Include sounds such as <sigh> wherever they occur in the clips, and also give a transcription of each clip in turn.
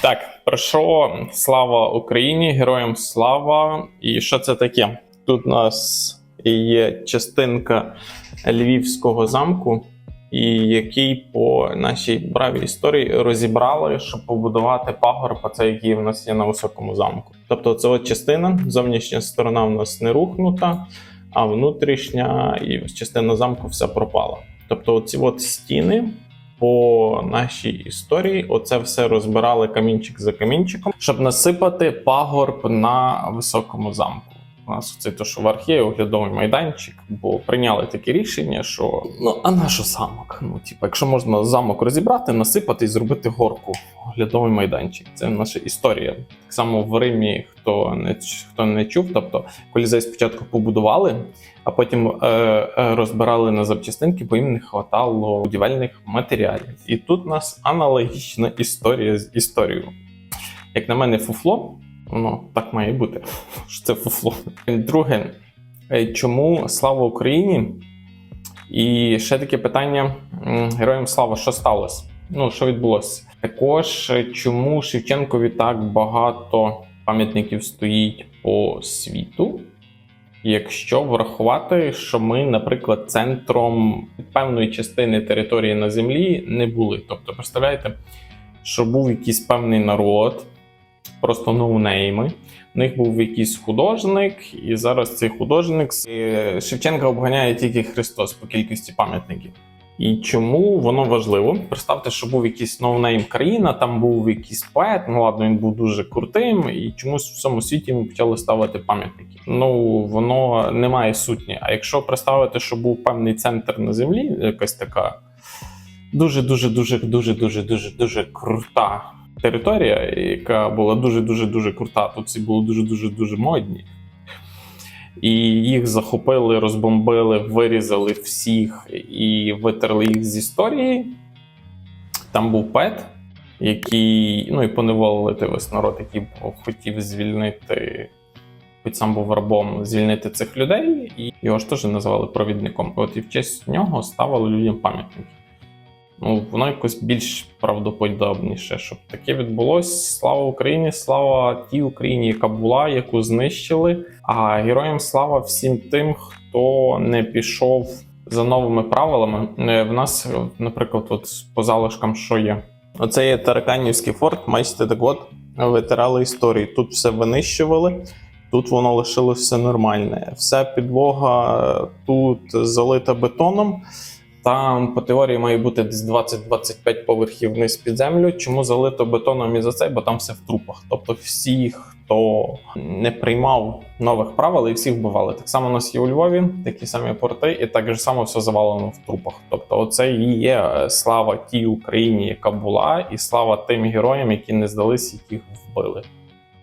Так, про що слава Україні, героям слава. І що це таке? Тут у нас є частинка Львівського замку, і який по нашій бравій історії розібрали, щоб побудувати пагорб, оце який в нас є на високому замку. Тобто, це от частина, зовнішня сторона в нас не рухнута, а внутрішня і частина замку все пропала. Тобто, оці от стіни по нашій історії оце все розбирали камінчик за камінчиком, щоб насипати пагорб на високому замку. У нас це то, що в архії оглядовий майданчик, бо прийняли таке рішення, що ну а на що замок? Ну, типу, якщо можна замок розібрати, насипати і зробити горку, оглядовий майданчик. Це наша історія. Так само в Римі, хто не хто не чув, тобто колізей спочатку побудували, а потім е, е, розбирали на запчастинки, бо їм не хватало будівельних матеріалів. І тут у нас аналогічна історія з історією. Як на мене, фуфло, воно так має бути. <laughs> що Це фуфло. Друге, е, чому слава Україні? І ще таке питання: героям слава, що сталося? Ну, що відбулося? Також е, чому Шевченкові так багато пам'ятників стоїть по світу? Якщо врахувати, що ми, наприклад, центром певної частини території на землі не були. Тобто, представляєте, що був якийсь певний народ, просто ноунейми. У них був якийсь художник, і зараз цей художник Шевченка обганяє тільки Христос по кількості пам'ятників. І чому воно важливо? Представте, що був якийсь ноунейм країна, там був якийсь поет, ну ладно, він був дуже крутим, і чомусь в всьому світі йому почали ставити пам'ятники. Ну воно не має сутні. А якщо представити, що був певний центр на землі, якась така дуже, дуже, дуже, дуже, дуже, дуже крута територія, яка була дуже, дуже, крута. Тут всі були дуже, дуже, модні. І їх захопили, розбомбили, вирізали всіх і витерли їх з історії. Там був пет, який, ну і поневолили той весь народ, який хотів звільнити, хоч сам був рабом, звільнити цих людей, і його ж теж називали провідником. От і в честь нього ставили людям пам'ятники. Ну, воно якось більш правдоподобніше, щоб таке відбулось. Слава Україні, слава тій Україні, яка була, яку знищили. А героям слава всім тим, хто не пішов за новими правилами. Е, В нас, наприклад, от по залишкам, що є. Оце є Тараканівський форт, бачите, так от витирали історії. Тут все винищували. Тут воно лишилося нормальне. Вся підлога тут залита бетоном. Там по теорії має бути десь 20-25 поверхів вниз під землю. Чому залито бетоном і за це? Бо там все в трупах. Тобто всі, хто не приймав нових правил, і всіх вбивали. Так само у нас є у Львові такі самі порти, і так же само все завалено в трупах. Тобто, оце і є е, слава тій Україні, яка була, і слава тим героям, які не здались, яких вбили.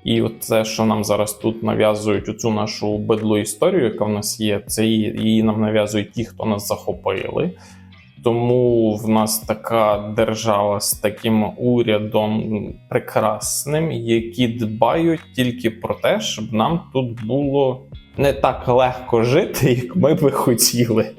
І от це, що нам зараз тут нав'язують оцю нашу бидлу історію, яка в нас є, це її нам нав'язують ті, хто нас захопили. Тому в нас така держава з таким урядом прекрасним, які дбають тільки про те, щоб нам тут було не так легко жити, як ми би хотіли.